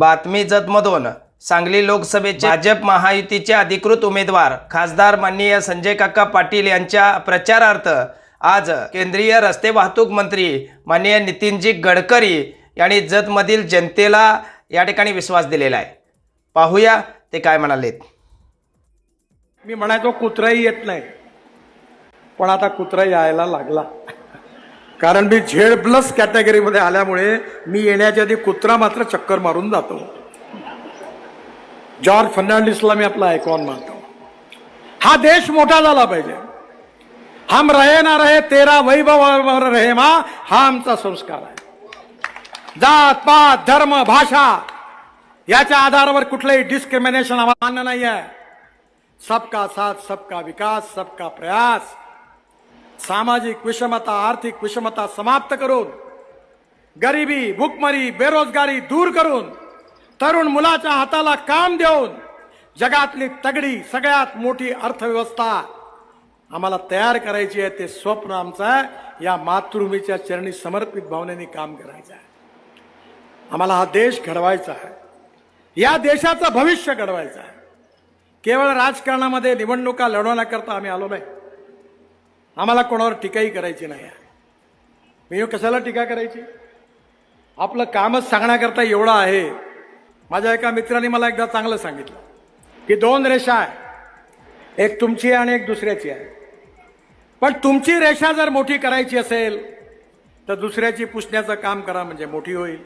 बातमी जतमधून सांगली लोकसभेचे भाजप महायुतीचे अधिकृत उमेदवार खासदार माननीय संजय काका पाटील यांच्या प्रचारार्थ आज केंद्रीय रस्ते वाहतूक मंत्री माननीय नितीनजी गडकरी यांनी जतमधील जनतेला या ठिकाणी विश्वास दिलेला आहे. पाहूया ते काय म्हणालेत. मी म्हणायचो कुत्राही येत नाही. पण आता कुत्रा यायला लागला. कारण मी झेड प्लस कॅटेगरीमध्ये आल्यामुळे मी येण्याच्या आधी कुत्रा मात्र चक्कर मारून जातो. जॉर्ज फर्नांडिसला मी आपला आयकॉन मानतो. हा देश मोठा झाला पाहिजे. हम रहे ना रहे तेरा वैभव रहे मा हा आमचा संस्कार आहे. जात पात धर्म भाषा याच्या आधारावर कुठलंही डिस्क्रिमिनेशन आम्हाला मान्य नाही आहे सबका साथ सबका विकास सबका प्रयास. सामाजिक विषमता आर्थिक विषमता समाप्त करून गरिबी भूकमरी बेरोजगारी दूर करून तरुण मुलाच्या हाताला काम देऊन जगातली तगडी सगळ्यात मोठी अर्थव्यवस्था आम्हाला तयार करायची आहे ते स्वप्न आमचं आहे. या मातृभूमीच्या चरणी समर्पित भावनेने काम करायचं आहे. आम्हाला हा देश घडवायचा आहे. या देशाचं भविष्य घडवायचं आहे. केवळ राजकारणामध्ये निवडणुका लढवण्याकरता आम्ही आलो नाही. आम्हाला कोणावर टीकाही करायची नाही. आहे मी हो कशाला टीका करायची? आपलं कामच सांगण्याकरता एवढं आहे. माझ्या एका मित्राने मला एकदा चांगलं सांगितलं की दोन रेषा आहे. एक तुमची आहे आणि एक दुसऱ्याची आहे. पण तुमची रेषा जर मोठी करायची असेल तर दुसऱ्याची पुसण्याचं काम करा म्हणजे मोठी होईल.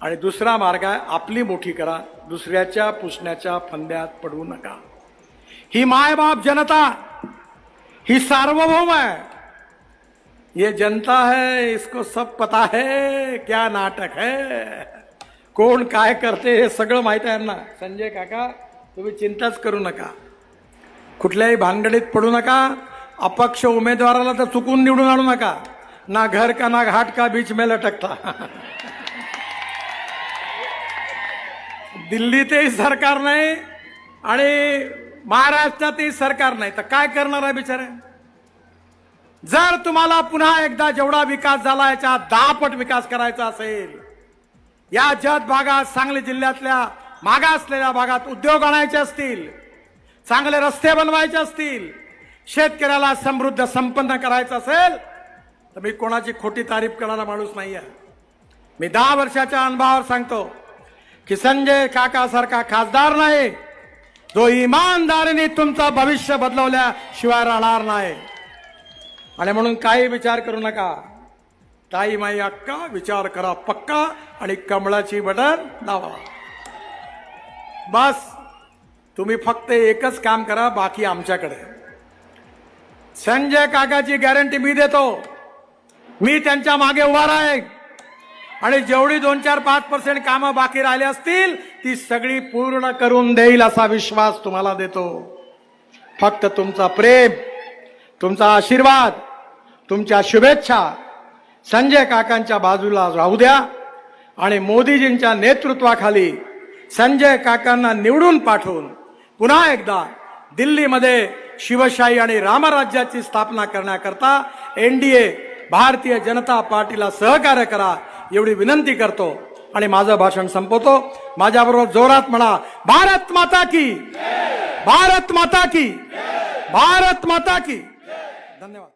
आणि दुसरा मार्ग आहे आपली मोठी करा दुसऱ्याच्या पुसण्याच्या फंद्यात पडू नका. ही मायबाप जनता ही सार्वभौम है। ये जनता है इसको सब पता है क्या नाटक है। कोण काय करते हे सगळं माहीत आहे ना संजय काका तुम्ही चिंताच करू नका। कुठल्याही भानगडीत पडू नका। अपक्ष उमेदवाराला तर चुकून निवडून आणू नका। ना घर का ना घाट का बीच में लटकता। दिल्लीतही सरकार नाही आणि महाराष्ट्रातही सरकार नाही. तर काय करणार आहे बिचारे? जर तुम्हाला पुन्हा एकदा जेवढा विकास झाला याच्या दहापट विकास करायचा असेल. या जत भागात सांगली जिल्ह्यातल्या मागासलेल्या भागात उद्योग आणायचे असतील चांगले रस्ते बनवायचे असतील शेतकऱ्याला समृद्ध संपन्न करायचं असेल तर मी कोणाची खोटी तारीफ करणारा माणूस नाही आहे मी दहा वर्षाच्या अनुभवावर सांगतो की संजय काकासारखा खासदार नाही जो इमानदारीने तुमचं भविष्य बदलवल्याशिवाय राहणार नाही. आणि म्हणून काही विचार करू नका. ताई माई अक्का विचार करा पक्का आणि कमळाची बटन दावा बस तुम्ही फक्त एकच काम करा बाकी आमच्याकडे. संजय काकाची गॅरंटी मी देतो. मी त्यांच्या मागे उभा राहीन. आणि जेवढी दोन चार पाच पर्सेंट कामं बाकी राहिली असतील ती सगळी पूर्ण करून देईल असा विश्वास तुम्हाला देतो. फक्त तुमचा प्रेम तुमचा आशीर्वाद तुमच्या शुभेच्छा संजय काकांच्या बाजूला राहू द्या आणि मोदीजींच्या नेतृत्वाखाली संजय काकांना निवडून पाठवून पुन्हा एकदा दिल्लीमध्ये शिवशाही आणि रामराज्याची स्थापना करण्याकरता एनडीए भारतीय जनता पार्टीला सहकार्य करा. एवढी विनंती करतो आणि माझं भाषण संपवतो. माझ्याबरोबर जोरात म्हणा भारत माता की भारत माता की भारत माता की धन्यवाद.